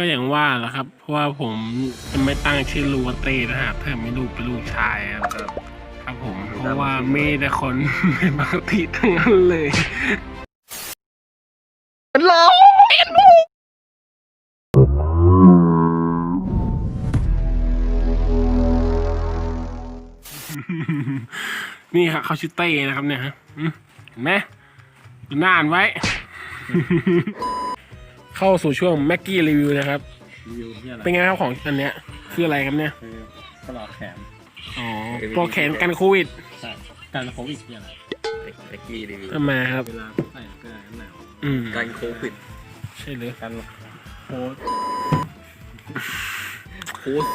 ก็อย่างว่าแหละครับ เพราะว่าผมจะไม่ตั้งชื่อลูกว่าเต้นะครับถ้าไม่ลูกเป็นลูกชายครับ ครับครับผม เพราะว่าไม่แต่คนเป็นปกติทั้งนั้นเลยร้องนี่ครับเขาชื่อเต้นะครับเนี่ยฮะเห็นไหมดูหน้าอ่านไว้ เข้าสู่ช่วงแม็กกี้รีวิวนะครับ รีวิวที่อะไรเป็นไงครับของอันเนี้ยคืออะไรครับเนี่ยคือปลอกแขนอ๋อปลอกแขนกันโควิดใช่การโควิดที่อะไรเอ็กกี้รีวิวทำไมครับ เวลาใส่เสื้อกันหนาวอืมการโควิดใช่หรือการโพสโพสต์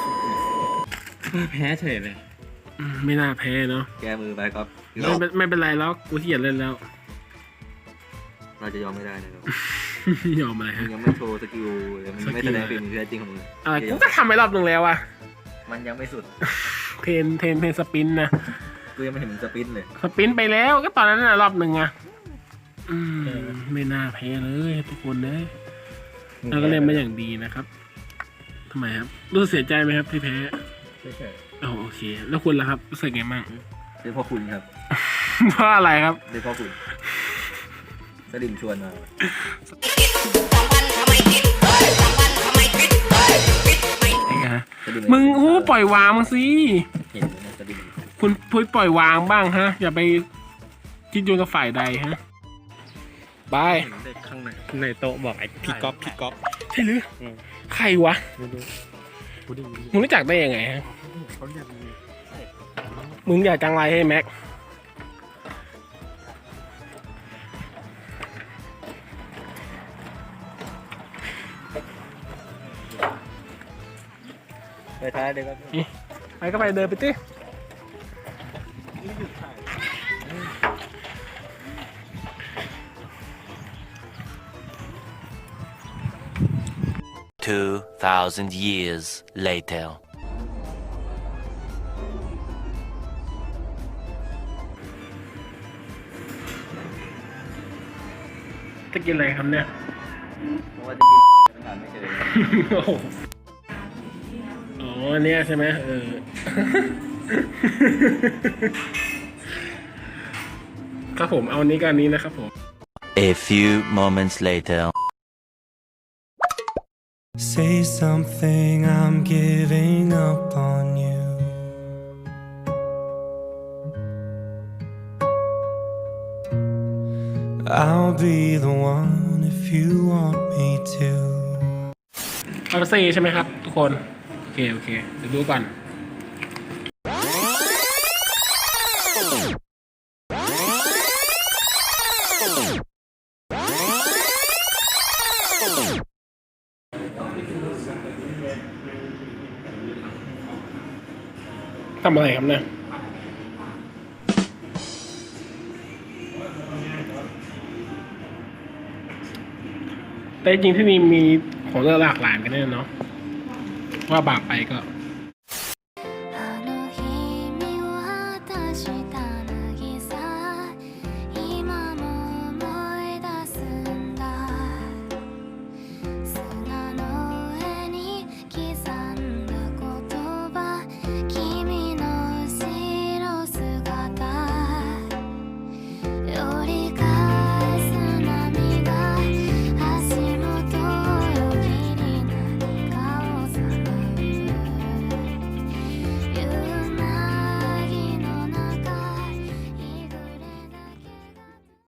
แพ้เฉยเลยอืมไม่น่าแพ้เนาะแก้มือไปครับไม่เป็นไม่เป็นไรแล้วกูเหียเล่นแล้ว เราจะยอมไม่ได้นะครับ ยอมอะไรมึฮะ งยังไม่โชว์สกิลยังไม่แสดงฝีมือที่แท้จริงของมึงอะไรกูก็ทำไปรอบหนึ่งแล้วอะมันยังไม่สุด เทรนเทรนเทรนสปินนะ กูยังไม่เห็นมึงสปรินต์เลยสปินไปแล้วก็ตอนนั้นน่ะรอบหนึ่งอะอืม ไม่น่าแพ้เลยทุกคนเลยเราก็เล่นมาอย่างดีนะครับทำไมครับ รู้สึกเสียใจไหมครับที่แพ้เฉยอ๋อโอเค แล้วคุณล่ะครับรู้สึกไงบ้างด้วยพ่อคุณครับ เพราะอะไรครับด้วยพ่อคุณ สลิมชวนมาไอ้กะสลิมึงโอ้ปล่อยวางมึงสิ เห็นไหมสลิมคุณพูดปล่อยวางบ้างฮะ อย่าไปคิดโยงกับฝ่ายใดฮะบายเด็กข้างในในโต๊ะบอกไอ้พี่ก๊อฟพี่ก๊อฟ ใช่หรืออมใครวะไม่รู้กูได้ยินมึงรู้จักได้ยังไงฮะเขาอยากมีมึงอยากจังไรให้แม็ก ไปท้ายเลยครับไปก็ไปเดินไปติ Two thousand years later. จะกินอะไรครับเนี่ยเพราะว่าจะกินอาหารไม่เจอโ อ้โหอ๋อเนี่ยใช่ไหมเออ ครับผมเอาอันนี้กับอันนี้นะครับผม A few moments later. Say something, I'm giving up on you. I'll be the one if you want me to. เอาไปซีใช่ไหมครับ ทุกคน โอ เค โอเค เดี๋ยวดูก่อน ทำอะไรครับเนี่ยแต่จริงๆที่นี่มีของเลือกหลากหลายกันแน่เนาะ ว่าบาปไปก็